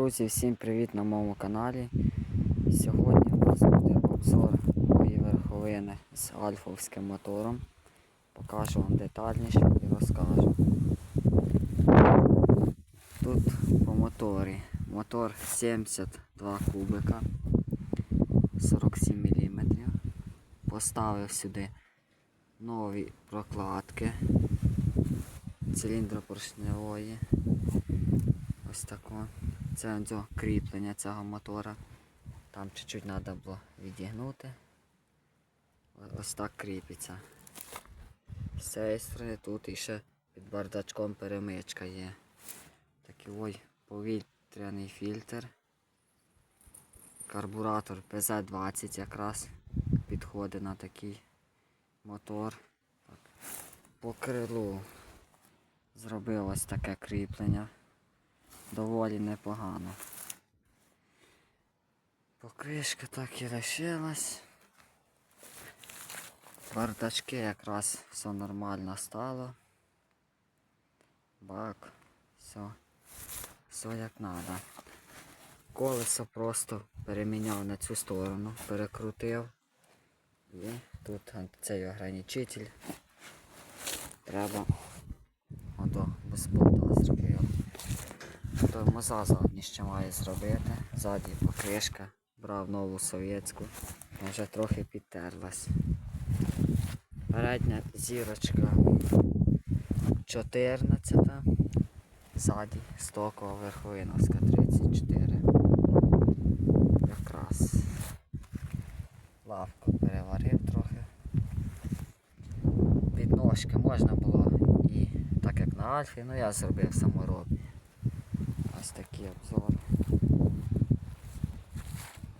Друзі, всім привіт на моєму каналі. Сьогодні у нас буде обзор моєї верховини з альфовським мотором. Покажу вам детальніше і розкажу. Тут по моторі. Мотор 72 кубика 47 мм. Поставив сюди нові прокладки циліндропоршневої. Ось тако. Це дзьо, кріплення цього мотора. Там чуть-чуть треба було відігнути. Ось так кріпиться. З цієї сторони тут іще під бардачком перемичка є. Такий ой повітряний фільтр. Карбуратор PZ20 якраз підходить на такий мотор. Так. По крилу зробив ось таке кріплення доволі непогано. Покришка так і лишилась. Бардачки якраз все нормально стало. Бак, все, все як треба. Колесо просто переміняв на цю сторону, перекрутив. І тут цей ограничитель. Треба ото без зробив. Тормоза задні ще має зробити. Ззаді покришка. Брав нову совєтську. Вже трохи підтерлась. Передня зірочка 14. Ззаді стокова верховиновська 34. Якраз лавку переварив трохи. Підножки можна було і так як на Альфі, ну я зробив саморобні. Ось такий обзор.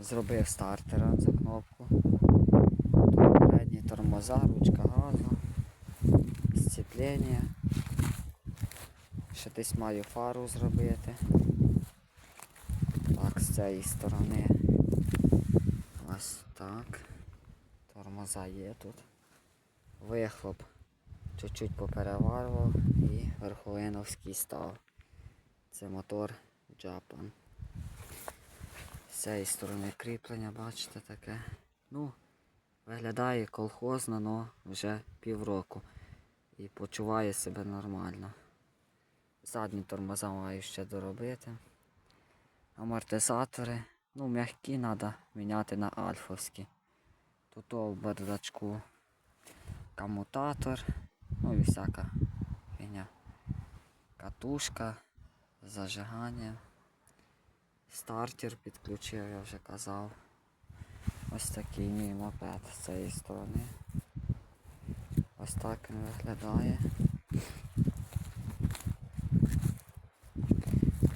Зробив стартера за кнопку. Передні тормоза, ручка газу, сцеплення. Ще десь маю фару зробити. Так, з цієї сторони. Ось так. Тормоза є тут. Вихлоп чуть-чуть попереварював і верховиновський став. Це мотор Japan. З цієї сторони кріплення, бачите таке. Ну, виглядає колхозно, але вже півроку. І почуває себе нормально. Задні тормоза маю ще доробити. Амортизатори. Ну, м'які треба міняти на альфовські. Тут в бардачку комутатор, ну і всяка фігня. Катушка, зажигання. Стартер підключив, я вже казав. Ось такий мій мопед з цієї сторони. Ось так він виглядає.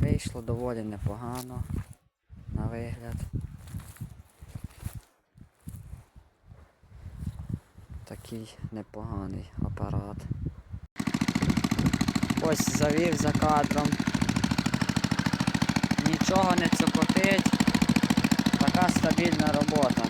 Вийшло доволі непогано на вигляд. Такий непоганий апарат. Ось завів за кадром нічого не цокотить. Така стабільна робота.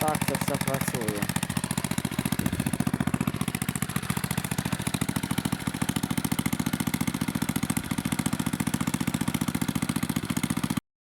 Так це все працює.